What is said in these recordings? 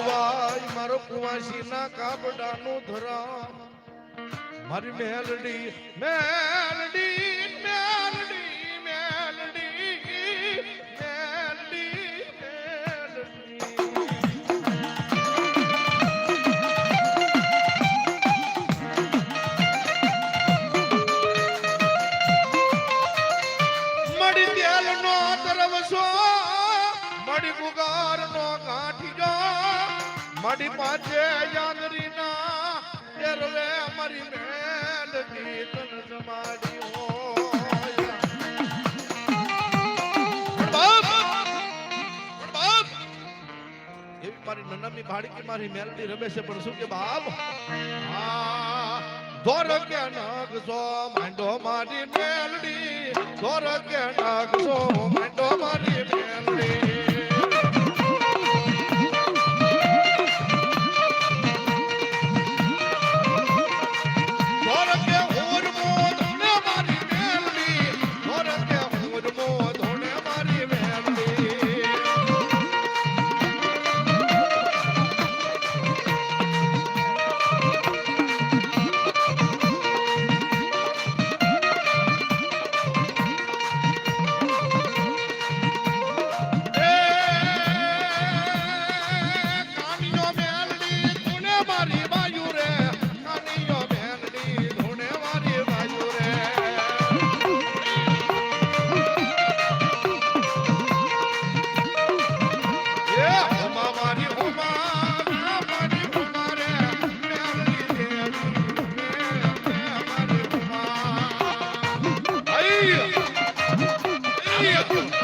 Y Y મારો કુવાસી ના કાબડાનું ધરામ મારી મેલડી મેલડી મડી પાંચે યાદરી ના તેરવે અમારી મેલ કીર્તન સમાડી એવી મારી નન્નામી ભાડકી મારી મેલડી રમે છે, પણ શું કે બાપ? ધોર કે નાગસો માંડો મારી મેલડી, ધોર કે નાગસો માંડો મારી મેલડી. આઈ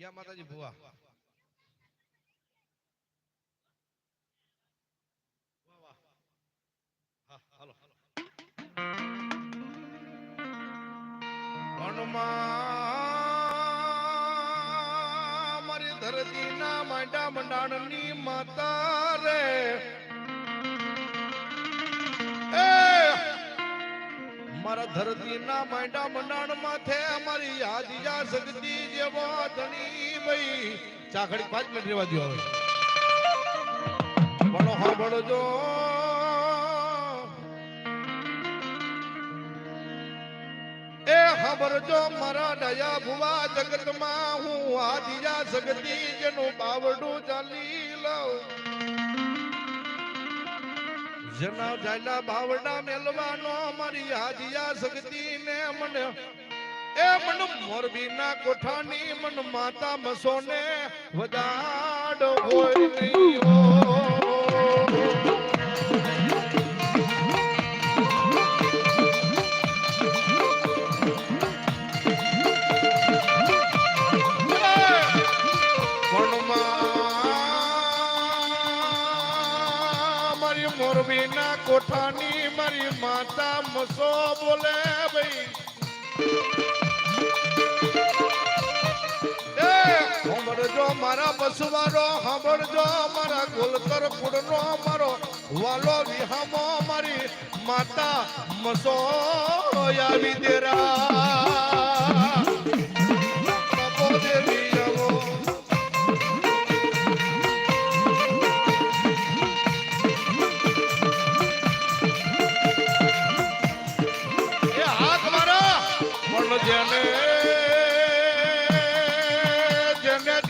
ક્યાં માતાજી ભુવા હાલો. વનમાં મારી ધરતીના માંડા મંડાણની માતા રે મારા ધરતીના માંડા મંડાણ માથે અમારી યાદિયા શક્તિ જેવો ધણી ભાઈ. ચાખડી પાંચ મિનિટ રેવા દો હવે. પણ સાંભળજો એ ખબરજો મારા દયા ભુવા જગતમાં હું આદિજા શક્તિ જેનું બાવડું ચાલી લઉં. જેના જાયલા બાવડા મેલવાનો મારી હાજીયા શક્તિ ને મન. એ મન મોરબી ના કોઠાની મન માતા મસોને વદાડ હોય નહીં ગોલકર કુળનો અમારો વાલો વિહામો અમારી માતા મસો આવી દેરા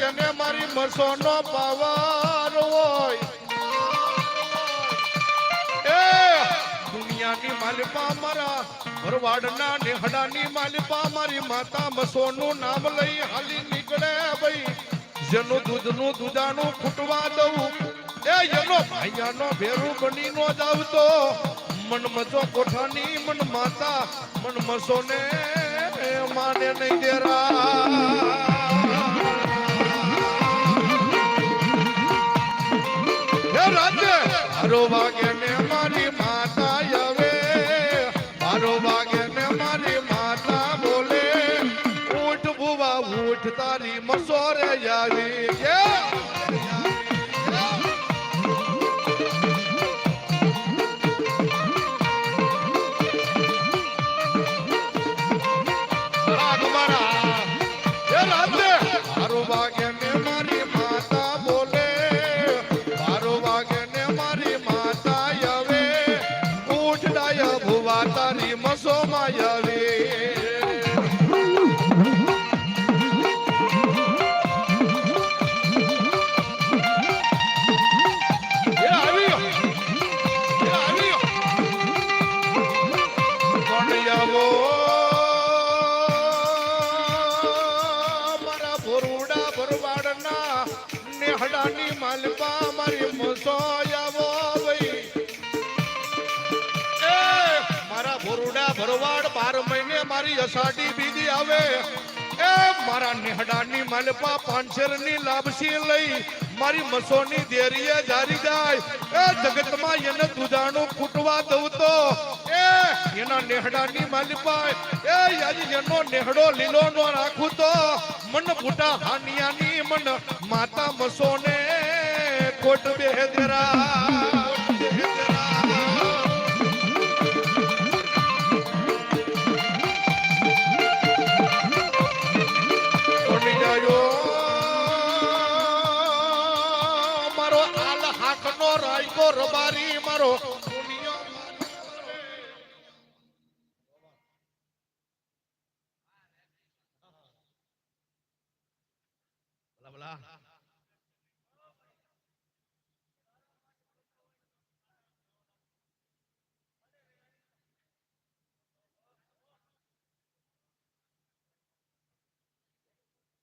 જેને પાવર ભરવાડના નેહડાની માલિપા, મારી માતા મસોનું નામ લઈ હાલી નીકળે ભાઈ. જેનું દૂધનું દૂધાનું ફૂટવા દઉં. એ એનો ભાઈયાનો ભેરું બની નો મન મજો કોઠાની, મન માતા, મન મસોને માને નહીં દેરા. હે ભોરુડા ભરવાડના નેહડાની માલપા મારી મોસો આવો ભાઈ. એ, મારા ભોરુડા ભરવાડ બાર મહિને મારી અષાઢી બીજી આવે. એ, મારા નેહડાની માલપા પાંચેરની લાભસી લઈ મારી મસોની દેરીએ જારી જાય. એ, જગતમાં એને દુધાણું ફૂટવા દઉં તો. એ, એના નેહડાની માલપા એ યાજી એનો નેહડો લીલો નો રાખું તો. મન ફૂટા હાનિયાની મન. ભલા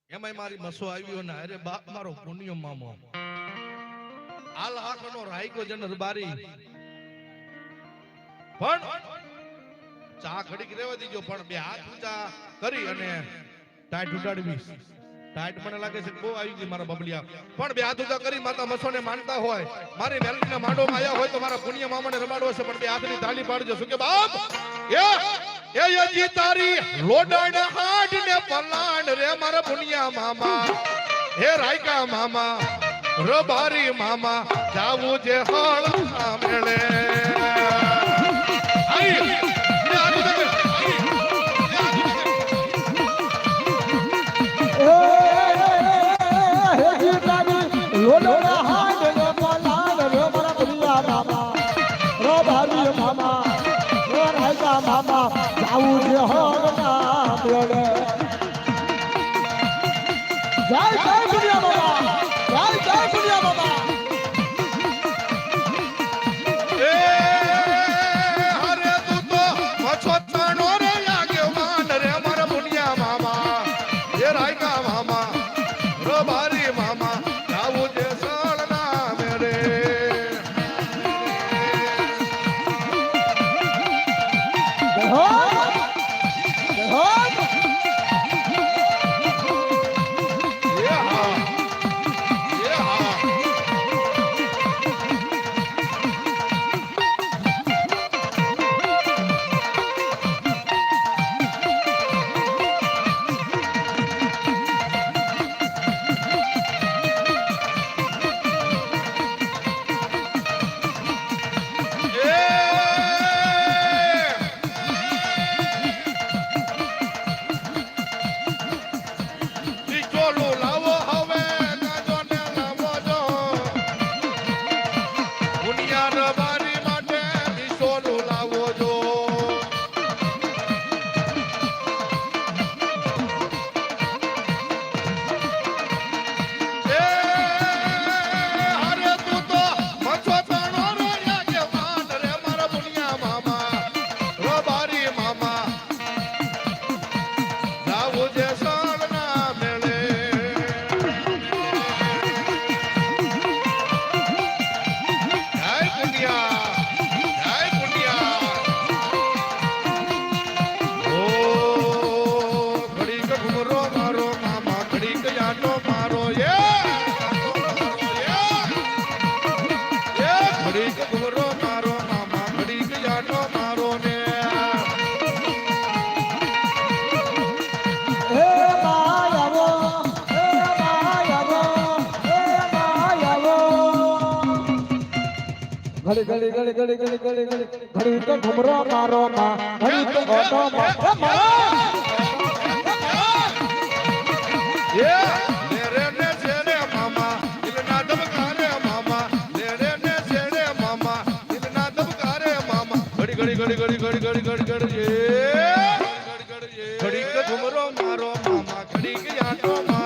એમાંય મારી મસો આવ્યો ને, અરે બાપ, મારો પુણ્ય મામો. આલ હાકનો રાયકો જનર બારી પણ ચા ઘડીક રેવા દીજો, પણ બે હાથ ઊંચા કરી અને ટાઈટ ઉડાડવી ટાઈટ મને લાગે છે બહુ આવી ગઈ મારા બબલિયા. પણ બે હાથ ઊંચા કરી માતા મસોને માનતા હોય. મારી મેલડીના માંડોમાં આવ્યા હોય તો મારા પુણ્ય મામાને રમાડવો છે પણ બે હાથની તાળી પાડજો. શું કે બાપ? એ એ યજી તારી લોડાણ હાડ ને પલાણ રે મારા પુનિયા મામા. હે રાયકા મામા રબારી મામા જાવું જે હળ સાંભળે. આઈ, I got nobody. ઘડી ઘડી ઘડી ઘડી ઘડી ઘડી ઘડી. ઘડી તો ઘુમરો મારો માં ઘડી તો ગોટો મારો માં. Yeah! ઘડી ઘડી ઘડી ઘડી ઘડી ઘડી ઘડી ઘડી ઘડી ઘડી ઘડી ઘડી ઘડી ઘડી ઘડી ઘડી ઘડી ઘડી ઘડી